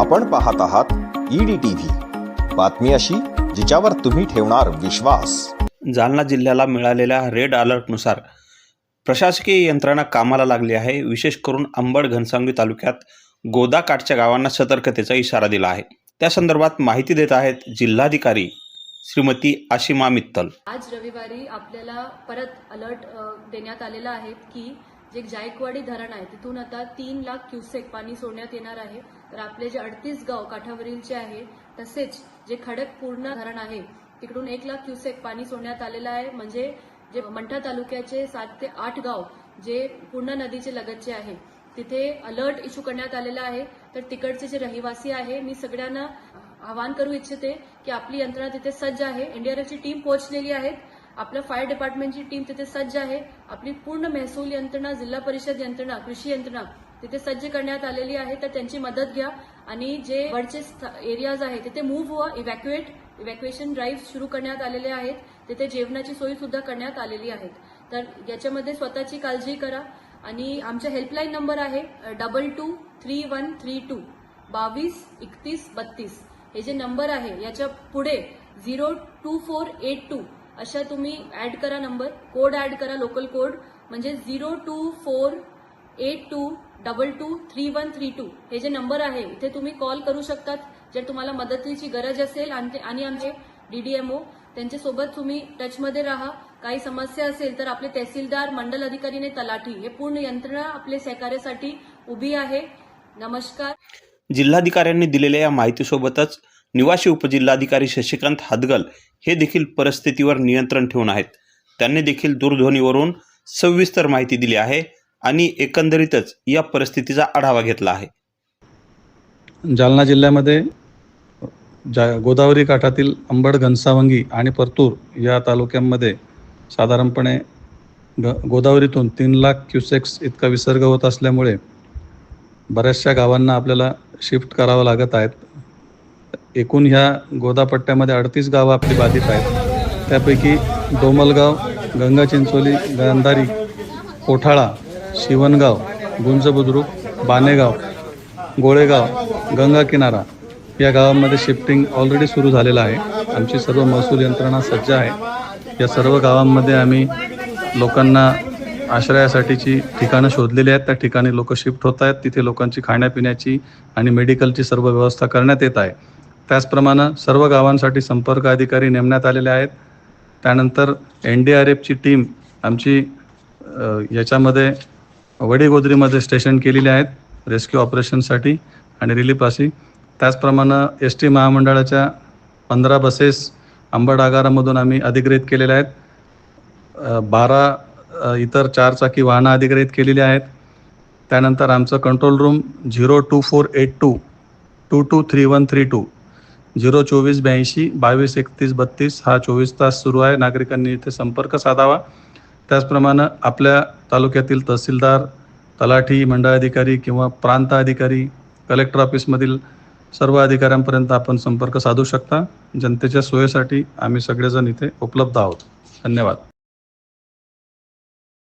आपण पाहत आहात ईडी टीव्ही बातमी अशी जिच्यावर तुम्ही ठेवणार विश्वास. जालना जिल्ह्याला मिळालेल्या रेड अलर्टनुसार प्रशासकीय यंत्रणा कामाला लागली आहे. विशेष करून अंबड घनसावंगी तालुक्यात गोदाकाठच्या गावांना सतर्कतेचा इशारा दिला आहे. त्या संदर्भात माहिती देत आहेत जिल्हाधिकारी श्रीमती आशिमा मित्तल. आज रविवारी आपल्याला परत अलर्ट देण्यात आलेला आहे की जे जायकवाडी धरण आहे तिथून आता तीन लाख क्युसेक पाणी सोडण्यात येणार आहे. तर आपले जे अडतीस गाव काठावरीलचे आहे तसेच जे खडक पूर्ण धरण आहे तिकडून एक लाख क्युसेक पाणी सोडण्यात आलेलं आहे. म्हणजे जे मंठा तालुक्याचे सात ते आठ गाव जे पूर्ण नदीचे लगतचे आहे तिथे अलर्ट इश्यू करण्यात आलेला आहे. तर तिकडचे जे रहिवासी आहे मी सगळ्यांना आवाहन करू इच्छिते की आपली यंत्रणा तिथे सज्ज आहे. एनडीआरएफची टीम पोहोचलेली आहे. आपलं फायर डिपार्टमेंटची टीम तिथे सज्ज आहे. आपली पूर्ण महसूल यंत्रणा जिल्हा परिषद यंत्रणा कृषी यंत्रणा तिथे सज्ज करण्यात आलेली आहे. तर त्यांची मदत घ्या. आणि जे वरचे एरियाज आहे तिथे मूव्ह व्हा इव्हॅक्युएट इव्हॅक्युएशन ड्राईव्ह सुरू करण्यात आलेले आहेत. तिथे जेवणाची सोयी सुद्धा करण्यात आलेली आहे तर याच्यामध्ये स्वतःची काळजी करा. आणि आमचा हेल्पलाईन नंबर आहे double two three one three two बावीस एकतीस बत्तीस. हे जे नंबर आहे याच्यापुढे zero two four eight two अशा तुम्ही ऍड करा नंबर कोड ऍड करा लोकल कोड म्हणजे zero two four eight two double two three one three two हे जे नंबर आहे इथे तुम्ही कॉल करू शकतात. जर तुम्हाला मदतीची गरज असेल आणि आणि आमचे डीडीएमओ त्यांच्यासोबत तुम्ही टचमध्ये राहा. काही समस्या असेल तर आपले तहसीलदार मंडल अधिकारी तलाठी हे पूर्ण यंत्रणा आपले सहकार्यासाठी उभी आहे. नमस्कार. जिल्हाधिकाऱ्यांनी दिलेल्या या माहितीसोबतच निवासी उपजिल्हाधिकारी शशिकांत हादगल हे देखील परिस्थितीवर नियंत्रण ठेवून आहेत. त्यांनी देखील दूरध्वनीवरून सविस्तर माहिती दिली आहे आणि एकंदरीतच या परिस्थितीचा आढावा घेतला आहे. जालना जिल्ह्यामध्ये जा गोदावरी काठातील अंबड घनसावंगी आणि परतूर या तालुक्यांमध्ये साधारणपणे ग गोदावरीतून तीन लाख क्युसेक्स इतका विसर्ग होत असल्यामुळे बऱ्याचशा गावांना आपल्याला शिफ्ट करावं लागत आहेत. एकूण ह्या गोदापट्ट्यामध्ये अडतीस गावं आपली बाधित आहेत. त्यापैकी डोमलगाव गंगा चिंचोली गांधारी कोठाळा शिवणगाव गुंज बुद्रुक बानेगाव गोळेगाव गंगा किनारा या गावांमध्ये शिफ्टिंग ऑलरेडी सुरू झालेलं आहे. आमची सर्व महसूल यंत्रणा सज्ज आहे. या सर्व गावांमध्ये आम्ही लोकांना आश्रयासाठीची ठिकाणं शोधलेली आहेत. त्या ठिकाणी लोक शिफ्ट होत आहेत. तिथे लोकांची खाण्यापिण्याची आणि मेडिकलची सर्व व्यवस्था करण्यात येत आहे. त्याचप्रमाणे सर्व गावांसाठी संपर्क अधिकारी नेमण्यात आलेले आहेत. त्यानंतर एन डी आर एफची टीम आमची याच्यामध्ये वडीगोद्रीमध्ये स्टेशन केलेली आहेत रेस्क्यू ऑपरेशनसाठी आणि रिलीफसाठी त्याचप्रमाणे एस टी महामंडळाच्या पंधरा बसेस आंबड आगारामधून आम्ही अधिग्रहित केलेल्या आहेत. बारा इतर चारचाकी वाहनं अधिग्रहित केलेली आहेत. त्यानंतर आमचं control room zero two four eight two two two three one three two zero चोवीस ब्याऐंशी बावीस एकतीस बत्तीस हा चोवीस तास सुरू आहे. नागरिकांनी इथे संपर्क साधावा. त्याचप्रमाणे आपल्या तालुक्यातील तहसीलदार तलाठी मंडळ अधिकारी किंवा प्रांत अधिकारी कलेक्टर ऑफिसमधील सर्व अधिकाऱ्यांपर्यंत आपण संपर्क साधू शकता. जनतेच्या सोयीसाठी आम्ही सगळेजण इथे उपलब्ध आहोत. धन्यवाद.